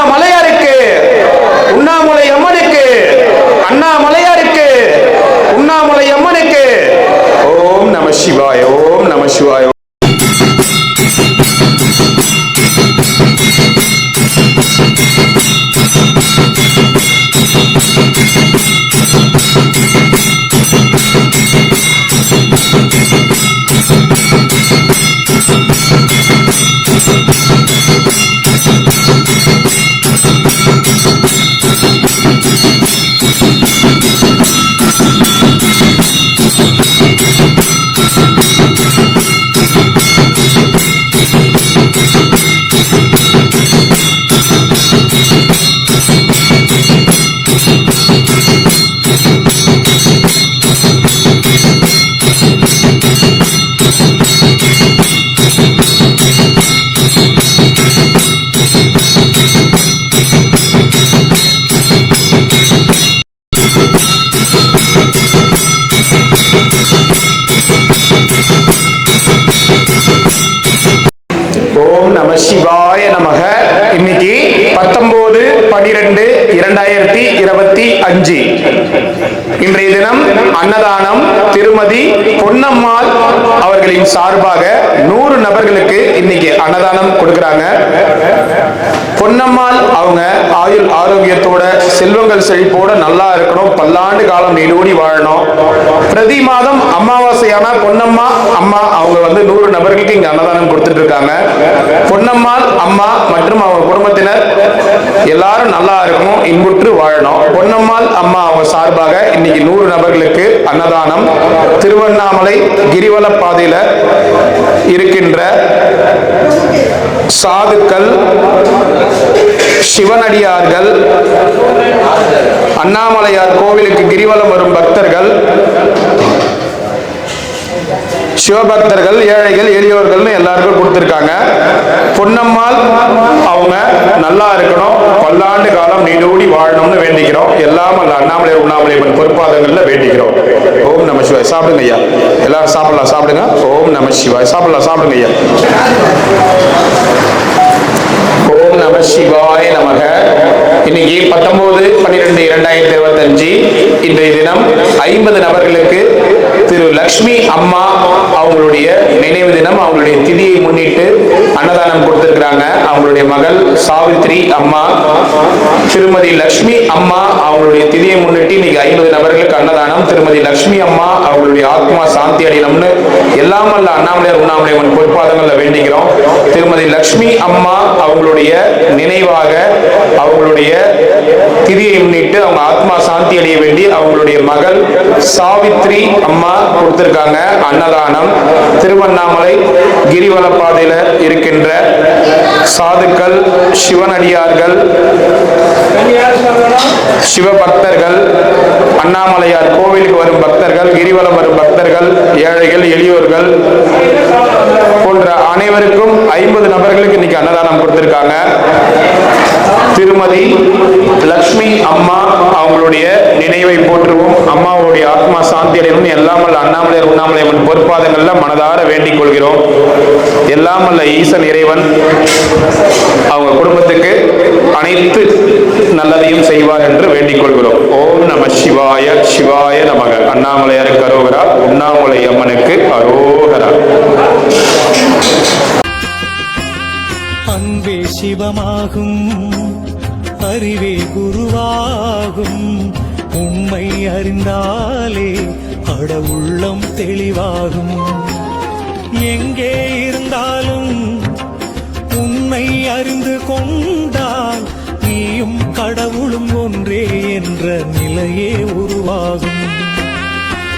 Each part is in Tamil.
உண்ணாமலையாருக்கு உண்ணாமலை பனிரெண்டு இரண்டாயிரத்தி இருபத்தி அஞ்சு. இன்றைய தினம் அன்னதானம் திருமதி பொன்னம்மாள் அவர்களின் சார்பாக நூறு நபர்களுக்கு இன்னைக்கு அன்னதானம் கொடுக்கிறாங்க. பொன்னம்மாள் அவங்க ஆயுள் ஆரோக்கியத்தோட செல்வங்கள் செழிப்போட நல்லா இருக்கணும். பல்லாண்டு காலம் நீடூடி வாழணும். பிரதி மாதம் அமாவாசையான பொன்னம்மா அம்மா அவங்க வந்து நூறு நபர்களுக்கு இங்க அன்னதானம் கொடுத்துட்டு இருக்காங்க. பொன்னம்மாள் அம்மா மற்றும் அவங்க குடும்பத்தினர் எல்லாரும் நல்லா இருக்கணும் இன்புற்று வாழணும். பொன்னம்மாள் அம்மா அவங்க சார்பாக இன்னைக்கு நூறு நபர்களுக்கு அன்னதானம். திருவண்ணாமலை கிரிவல பாதையில இருக்கின்ற சாதுக்கள் சிவனடியார்கள் அண்ணாமலையார் கோவிலுக்கு கிரிவலம் வரும் பக்தர்கள் சிவபக்தர்கள் ஏழைகள் எளியோர்கள்னு எல்லாருக்கும் கொடுத்துருக்காங்க. பொன்னம்மாள் அவங்க நல்லா இருக்கணும். பல்லாண்டு காலம் நீடூடி வாழணும்னு வேண்டிக்கிறோம். எல்லாம் அல்ல அண்ணாமலை உண்ணாமலை பொறுப்பாதங்களில் வேண்டிக்கிறோம். ஓம் நம சிவாய். சாப்பிடுங்க ஐயா. எல்லாரும் சாப்பிடலாம் சாப்பிடுங்க. ஓம் நம சிவாய். சாப்பிடலாம் சாப்பிடுங்க ஐயா. ஓம் நம சிவாய நமக. இன்னைக்கு பத்தொன்பது பன்னிரெண்டு இரண்டாயிரத்தி இருபத்தஞ்சு. இன்றைய தினம் ஐம்பது நபர்களுக்கு திரு லக்ஷ்மி அம்மா அவங்களுடைய நினைவு தினம் அவங்களுடைய திதியை முன்னிட்டு அன்னதானம் கொடுத்திருக்கிறாங்க. அவங்களுடைய மகள் சாவித்ரி அம்மா. திருமதி லக்ஷ்மி அம்மா அவங்களுடைய திதியை முன்னிட்டு இன்னைக்கு ஐம்பது நபர்களுக்கு அன்னதானம். திருமதி லக்ஷ்மி அம்மா அவங்களுடைய ஆத்மா சாந்தி அடையணும்னு எல்லாம் அல்ல அண்ணாமலையார் உண்ணாமலை உன் பொறுப்பாதங்கள்ல வேண்டிக்கிறோம். திருமதி லக்ஷ்மி அம்மா அவங்களுடைய நினைவாக அவங்களுடைய திதியை முன்னிட்டு அவங்க ஆத்மா சாந்தி அடைய வேண்டி அவங்களுடைய மகள் சாவித்ரி அம்மா கொடுத்திருக்காங்க. அன்னதானம். திருவண்ணாமலை கிரிவல பாதையில இருக்கின்ற சாதுக்கள் சிவனடியார்கள் சிவபக்தர்கள் அண்ணாமலையார் கோவிலுக்கு வரும் பக்தர்கள் கிரிவலம் வரும் பக்தர்கள் ஏழைகள் எளியோர்கள் போன்ற அனைவருக்கும் ஐம்பது நபர்களுக்கு இன்னைக்கு அன்னதானம் கொடுத்திருக்காங்க திருமதி லக்ஷ்மி அம்மா அவங்களுடைய நினைவை போற்றுவோம் அம்மாவுடைய ஆத்மா சாந்தி அடையணும் எல்லாம் அண்ணாமலையர் உண்ணாமலை அம்மன் பொற்பாதங்கள்ல மனதார வேண்டிக் கொள்கிறோம் எல்லாம் அல்ல ஈசன் இறைவன் அவங்க குடும்பத்துக்கு அனைத்து நல்லதையும் செய்வார் என்று வேண்டிக் கொள்கிறோம் ஓம் நம சிவாய சிவாய நமக. அண்ணாமலையாருக்கு அரோகரா உண்ணாமலை அம்மனுக்கு அரோகரா. அன்பே சிவமாகும் அறிவே குருவாகும். உண்மை அறிந்தாலே கடவுள்ளம் தெளிவாகும். எங்கே இருந்தாலும் உண்மை அறிந்து கொண்டால் நீயும் கடவுளும் ஒன்றே என்ற நிலையே உருவாகும்.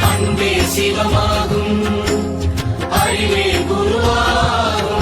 அன்பே சிவமாகும் அறிவே குருவாகும்.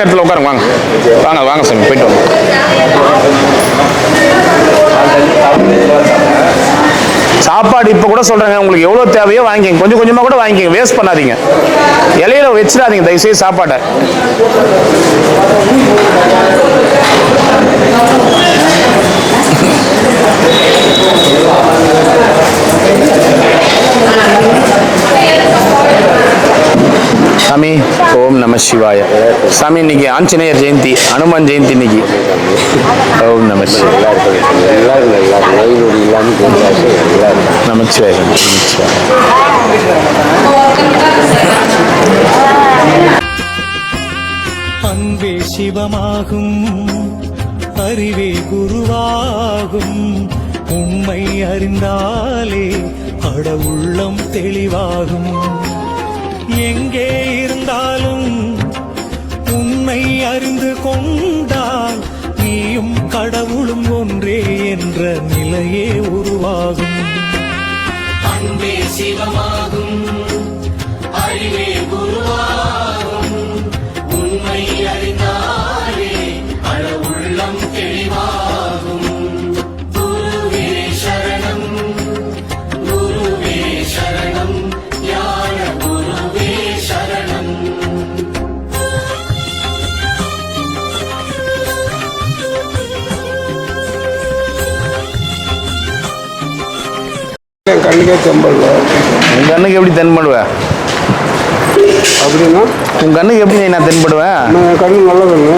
இடத்துல உட்காருங்க வாங்க. வாங்க வாங்க சாமி போயிட்டு வாங்க. சாப்பாடு இப்போ கூட சொல்கிறேங்க உங்களுக்கு எவ்வளோ தேவையோ வாங்கிக்கங்க. கொஞ்சம் கொஞ்சமாக கூட வாங்கிக்கங்க வேஸ்ட் பண்ணாதீங்க. இலையில வச்சிடாதீங்க தயவுசெய்து சாப்பாட்டை சாமி ஓம் நம சிவாய. சாமி இன்னைக்கு ஆஞ்சநேயர் ஜெயந்தி அனுமான் ஜெயந்தி இன்னைக்கு. ஓம் நம நமச்சிவாய அன்பே சிவமாகும் அறிவே குருவாகும். உண்மை அறிந்தாலே அட உள்ளம் தெளிவாகும். எங்கே இருந்தாலும் உண்மை அறிந்து கொண்டால் நீயும் கடவுளும் ஒன்றே என்ற நிலையே உருவாகும். அன்பே சிவமாகும் அறிவே கண்ணுக்கே தெம்பல்ல உன் கண்ணுக்கு எப்படி தென்படுவ? அப்படின்னா? உன் கண்ணுக்கு எப்படி நான் தென்படுவேன் கண்ணு நல்ல கண்ணு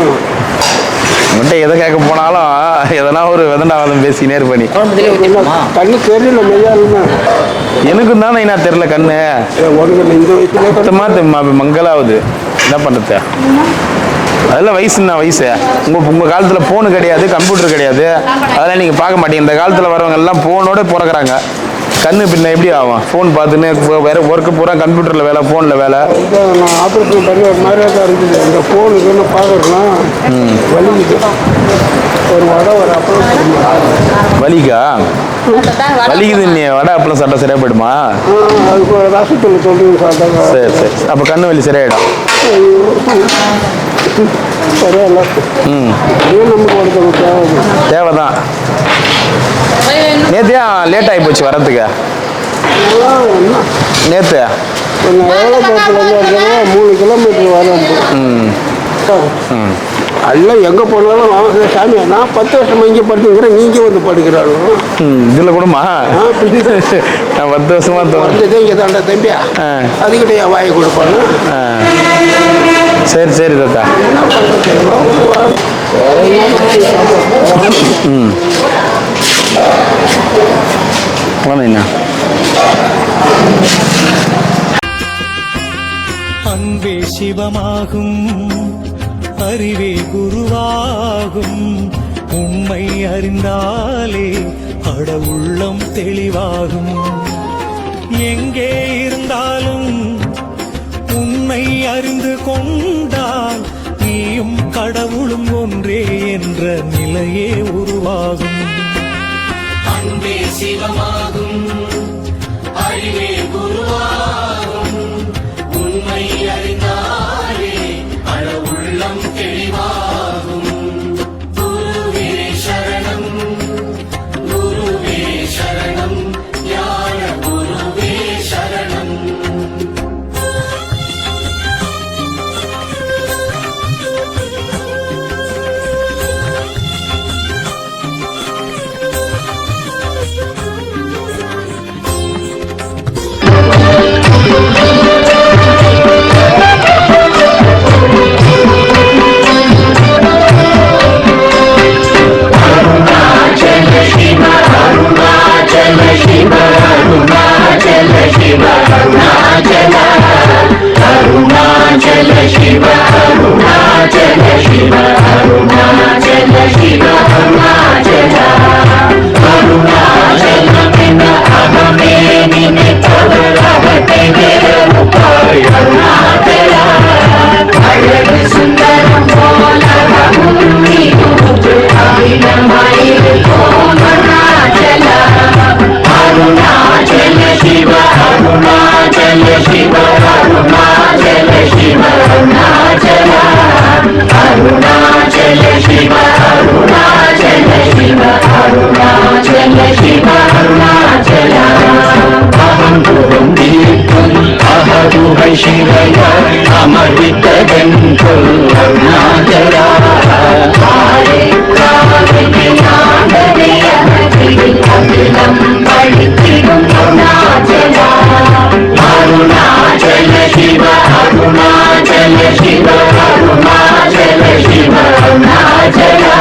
உன்கிட்ட எதை கேட்க போனாலும் எதனா ஒரு விதண்டாவாதம் பேசினே இருப்ப நீ. கண்ணு தெரியல எனக்கும் தானே நான் தெரியல கண்ணு. உனக்கு இந்த வயசுல கண்ணு சுத்தமா தெம்மா மங்கலாவுது என்ன பண்றது? அதெல்லாம் வயசு என்ன வயசு? உங்க உங்க காலத்துல போன் கிடையாது கம்ப்யூட்டர் கிடையாது. அதெல்லாம் நீங்க பார்க்க மாட்டீங்க. இந்த காலத்துல வரவங்க எல்லாம் போனோட பிறக்குறாங்க. கண்ணு பின்ன எப்படி ஆகும்? ஃபோன் பார்த்துன்னு வேற ஒர்க்கு பூரா கம்ப்யூட்டர்ல வேலை ஃபோன்ல வேலை. இதை நான் ஆப்ரேஷன் பண்ணி ஒரு மாதிரியாக தான் இருந்தது இந்த ஃபோனுக்கு என்ன பார்க்கறதுனா வலிக்குது ஒரு வடை ஒரு அப்பளம் வலிக்கா? வலிக்குது நீ. வடை அப்பளம் சாப்பிட்டா சரியா போயிடுமா அதுக்கு ஒரு ரசத்தில் சொல்லுங்க சாப்பிட்டாங்க சரி சரி. அப்ப கண்ணு வலி சரியாயிடும். சரியா இல்லை. ம். நமக்கு தேவை தேவைதான். நேத்து ஏன் லேட் ஆகி போச்சு பக்கத்துலேருந்து இருக்கிறதா மூணு கிலோமீட்டர் வரும் ம் ம். எல்லாம் எங்கே போனாலும் சாமி நான் பத்து வருஷமா இங்கே படுத்துக்கிறேன் நீங்கள் வந்து படுக்கிறாங்க ம் இதில் கூடமா? நான் பத்து வருஷமா வந்ததே இங்கே தாண்டா தம்பியா? ஆ. அதுக்கிட்ட வாயை கொடுப்பாங்க ஆ. சரி சரி தாத்தா. ம். குழந்தைண்ணா அன்பே சிவமாகும் அறிவே குருவாகும். உண்மை அறிந்தாலே அட உள்ளம் தெளிவாகும். எங்கே இருந்தாலும் உண்மை அறிந்து கொண்டால் நீயும் கடவுளும் ஒன்றே என்ற நிலையே உருவாகும். சிவமாகும். शिरय अमृतगन्तो अरुणाचरा अरुणाचल शिव अरुणाचल शिव अरुणाचल शिव अरुणाचल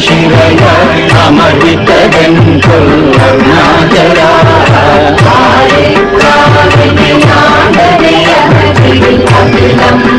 శివయ అమరితదంతుల్ అరుణాచల అఖిలం